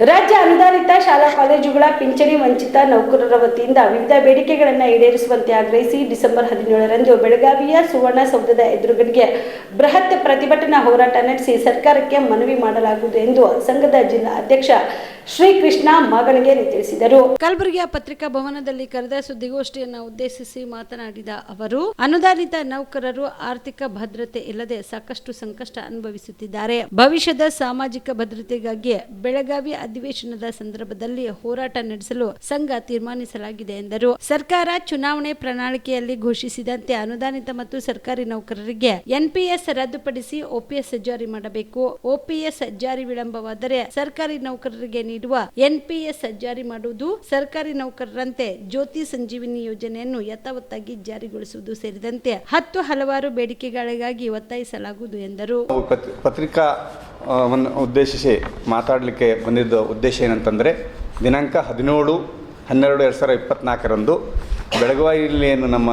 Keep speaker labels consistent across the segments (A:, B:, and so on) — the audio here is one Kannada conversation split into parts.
A: ರಾಜ್ಯ ಅನುದಾನಿತ ಶಾಲಾ ಕಾಲೇಜುಗಳ ಪಿಂಚಣಿ ವಂಚಿತ ನೌಕರರ ವತಿಯಿಂದ ವಿವಿಧ ಬೇಡಿಕೆಗಳನ್ನು ಈಡೇರಿಸುವಂತೆ ಆಗ್ರಹಿಸಿ ಡಿಸೆಂಬರ್ ಹದಿನೇಳರಂದು ಬೆಳಗಾವಿಯ ಸುವರ್ಣ ಸೌಧದ ಎದುರುಗಡೆಗೆ ಬೃಹತ್ ಪ್ರತಿಭಟನಾ ಹೋರಾಟ ನಡೆಸಿ ಸರ್ಕಾರಕ್ಕೆ ಮನವಿ ಮಾಡಲಾಗುವುದು ಎಂದು ಸಂಘದ ಜಿಲ್ಲಾ ಅಧ್ಯಕ್ಷ ಶ್ರೀಕೃಷ್ಣ ಮಗಳಿಗೆ ತಿಳಿಸಿದರು. ಕಲಬುರಗಿಯ ಪತ್ರಿಕಾ ಭವನದಲ್ಲಿ ಕರೆದ ಸುದ್ದಿಗೋಷ್ಠಿಯನ್ನು ಉದ್ದೇಶಿಸಿ ಮಾತನಾಡಿದ ಅವರು, ಅನುದಾನಿತ ನೌಕರರು ಆರ್ಥಿಕ ಭದ್ರತೆ ಇಲ್ಲದೆ ಸಾಕಷ್ಟು ಸಂಕಷ್ಟ ಅನುಭವಿಸುತ್ತಿದ್ದಾರೆ. ಭವಿಷ್ಯದ ಸಾಮಾಜಿಕ ಭದ್ರತೆಗಾಗಿ ಬೆಳಗಾವಿ ಅಧಿವೇಶನದ ಸಂದರ್ಭದಲ್ಲಿ ಹೋರಾಟ ನಡೆಸಲು ಸಂಘ ತೀರ್ಮಾನಿಸಲಾಗಿದೆ ಎಂದರು. ಸರ್ಕಾರ ಚುನಾವಣೆ ಪ್ರಣಾಳಿಕೆಯಲ್ಲಿ ಘೋಷಿಸಿದಂತೆ ಅನುದಾನಿತ ಮತ್ತು ಸರ್ಕಾರಿ ನೌಕರರಿಗೆ ಎನ್ಪಿಎಸ್ ರದ್ದುಪಡಿಸಿ ಓಪಿಎಸ್ ಜಾರಿ ಮಾಡಬೇಕು. ಓಪಿಎಸ್ ಜಾರಿ ವಿಳಂಬವಾದರೆ ಸರ್ಕಾರಿ ನೌಕರರಿಗೆ ನೀಡುವ ಎನ್ಪಿಎಸ್ ಜಾರಿ ಮಾಡುವುದು ಸರ್ಕಾರಿ ನೌಕರರಂತೆ ಜ್ಯೋತಿ ಸಂಜೀವಿನಿ ಯೋಜನೆಯನ್ನು ಯಥಾವತ್ತಾಗಿ ಜಾರಿಗೊಳಿಸುವುದು ಸೇರಿದಂತೆ ಹತ್ತು ಹಲವಾರು ಬೇಡಿಕೆಗಳಿಗಾಗಿ ಒತ್ತಾಯಿಸಲಾಗುವುದು ಎಂದರು.
B: ಪತ್ರಿಕಾ ಉದ್ದೇಶಿಸಿ ಮಾತಾಡಲಿಕ್ಕೆ ಬಂದಿದ್ದ ಉದ್ದೇಶ ಏನಂತಂದರೆ, ದಿನಾಂಕ ಹದಿನೇಳು ಹನ್ನೆರಡು ಎರಡು ಸಾವಿರದ ಇಪ್ಪತ್ನಾಲ್ಕರಂದು ಬೆಳಗಾವಿಯಲ್ಲಿ ಏನು ನಮ್ಮ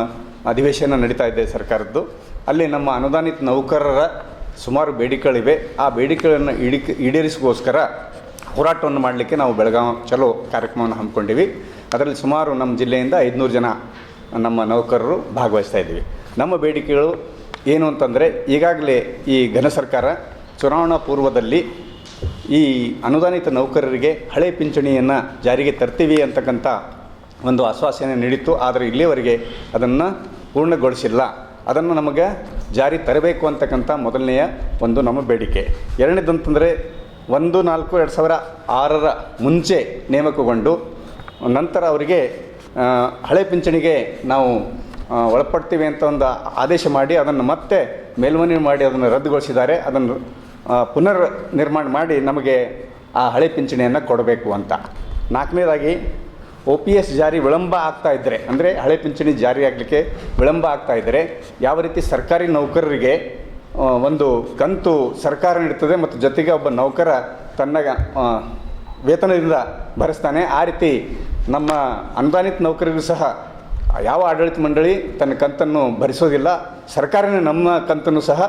B: ಅಧಿವೇಶನ ನಡೀತಾ ಇದೆ ಸರ್ಕಾರದ್ದು, ಅಲ್ಲಿ ನಮ್ಮ ಅನುದಾನಿತ ನೌಕರರ ಸುಮಾರು ಬೇಡಿಕೆಗಳಿವೆ. ಆ ಬೇಡಿಕೆಗಳನ್ನು ಈಡಿ ಈಡೇರಿಸಿಗೋಸ್ಕರ ಹೋರಾಟವನ್ನು ಮಾಡಲಿಕ್ಕೆ ನಾವು ಬೆಳಗಾವಿ ಚಲೋ ಕಾರ್ಯಕ್ರಮವನ್ನು ಹಮ್ಮಿಕೊಂಡಿವಿ. ಅದರಲ್ಲಿ ಸುಮಾರು ನಮ್ಮ ಜಿಲ್ಲೆಯಿಂದ ಐದುನೂರು ಜನ ನಮ್ಮ ನೌಕರರು ಭಾಗವಹಿಸ್ತಾ ಇದ್ದೀವಿ. ನಮ್ಮ ಬೇಡಿಕೆಗಳು ಏನು ಅಂತಂದರೆ ಈಗಾಗಲೇ ಈ ಘನ ಸರ್ಕಾರ ಚುನಾವಣಾ ಪೂರ್ವದಲ್ಲಿ ಈ ಅನುದಾನಿತ ನೌಕರರಿಗೆ ಹಳೆ ಪಿಂಚಣಿಯನ್ನು ಜಾರಿಗೆ ತರ್ತೀವಿ ಅಂತಕ್ಕಂಥ ಒಂದು ಆಶ್ವಾಸನೆ ನೀಡಿತ್ತು. ಆದರೆ ಇಲ್ಲಿಯವರೆಗೆ ಅದನ್ನು ಪೂರ್ಣಗೊಳಿಸಿಲ್ಲ. ಅದನ್ನು ನಮಗೆ ಜಾರಿ ತರಬೇಕು ಅಂತಕ್ಕಂಥ ಮೊದಲನೆಯ ಒಂದು ನಮ್ಮ ಬೇಡಿಕೆ. ಎರಡನೇದಂತಂದರೆ ಒಂದು ನಾಲ್ಕು ಎರಡು ಸಾವಿರ ಆರರ ಮುಂಚೆ ನೇಮಕಗೊಂಡು ನಂತರ ಅವರಿಗೆ ಹಳೆ ಪಿಂಚಣಿಗೆ ನಾವು ಒಳಪಡ್ತೀವಿ ಅಂತ ಒಂದು ಆದೇಶ ಮಾಡಿ ಅದನ್ನು ಮತ್ತೆ ಮೇಲ್ಮನವಿ ಮಾಡಿ ಅದನ್ನು ರದ್ದುಗೊಳಿಸಿದ್ದಾರೆ. ಅದನ್ನು ಪುನರ್ ನಿರ್ಮಾಣ ಮಾಡಿ ನಮಗೆ ಆ ಹಳೆ ಪಿಂಚಣಿಯನ್ನು ಕೊಡಬೇಕು ಅಂತ. ನಾಲ್ಕನೇದಾಗಿ, ಒ ಪಿ ಎಸ್ ಜಾರಿ ವಿಳಂಬ ಆಗ್ತಾ ಇದ್ದರೆ ಅಂದರೆ ಹಳೆ ಪಿಂಚಣಿ ಜಾರಿ ಆಗಲಿಕ್ಕೆ ವಿಳಂಬ ಆಗ್ತಾ ಇದ್ದರೆ ಯಾವ ರೀತಿ ಸರ್ಕಾರಿ ನೌಕರರಿಗೆ ಒಂದು ಕಂತು ಸರ್ಕಾರ ನೀಡ್ತದೆ ಮತ್ತು ಜೊತೆಗೆ ಒಬ್ಬ ನೌಕರ ತನ್ನ ವೇತನದಿಂದ ಭರಿಸ್ತಾನೆ. ಆ ರೀತಿ ನಮ್ಮ ಅನುದಾನಿತ ನೌಕರಿಗೂ ಸಹ ಯಾವ ಆಡಳಿತ ಮಂಡಳಿ ತನ್ನ ಕಂತನ್ನು ಭರಿಸೋದಿಲ್ಲ, ಸರ್ಕಾರನೇ ನಮ್ಮ ಕಂತನ್ನು ಸಹ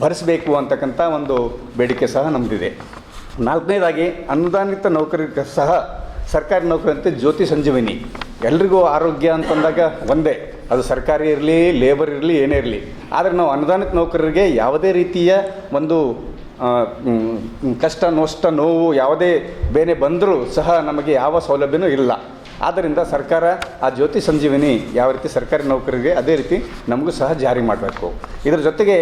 B: ಭರಿಸಬೇಕು ಅಂತಕ್ಕಂಥ ಒಂದು ಬೇಡಿಕೆ ಸಹ ನಮ್ಮದಿದೆ ನಾಲ್ಕನೇದಾಗಿ, ಅನುದಾನಿತ ನೌಕರಿಗೆ ಸಹ ಸರ್ಕಾರಿ ನೌಕರಂತೆ ಜ್ಯೋತಿ ಸಂಜೀವಿನಿ. ಎಲ್ರಿಗೂ ಆರೋಗ್ಯ ಅಂತಂದಾಗ ಒಂದೇ. ಅದು ಸರ್ಕಾರಿ ಇರಲಿ ಲೇಬರ್ ಇರಲಿ, ಏನೇ ಇರಲಿ. ಆದರೆ ನಾವು ಅನುದಾನಿತ ನೌಕರರಿಗೆ ಯಾವುದೇ ರೀತಿಯ ಒಂದು ಕಷ್ಟ, ನಷ್ಟ, ನೋವು ಯಾವುದೇ ಬೇನೆ ಬಂದರೂ ಸಹ ನಮಗೆ ಯಾವ ಸೌಲಭ್ಯನೂ ಇಲ್ಲ. ಆದ್ದರಿಂದ ಸರ್ಕಾರ ಆ ಜ್ಯೋತಿ ಸಂಜೀವಿನಿ ಯಾವ ರೀತಿ ಸರ್ಕಾರಿ ನೌಕರರಿಗೆ ಅದೇ ರೀತಿ ನಮಗೂ ಸಹ ಜಾರಿ ಮಾಡಬೇಕು. ಇದರ ಜೊತೆಗೆ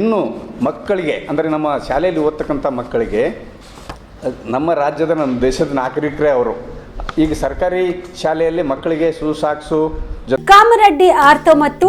B: ಇನ್ನು ಮಕ್ಕಳಿಗೆ, ಅಂದರೆ ನಮ್ಮ ಶಾಲೆಯಲ್ಲಿ ಓದ್ತಕ್ಕಂಥ ಮಕ್ಕಳಿಗೆ, ನಮ್ಮ ರಾಜ್ಯದ, ನಮ್ಮ ದೇಶದ ನಾಗರಿಕರೇ ಅವರು. ಈಗ ಸರ್ಕಾರಿ ಶಾಲೆಯಲ್ಲಿ ಮಕ್ಕಳಿಗೆ ಶೂ ಸಾಕ್ಸು
A: ಕಾಮರೆಡ್ಡಿ ಆರ್ಥೋ ಮತ್ತು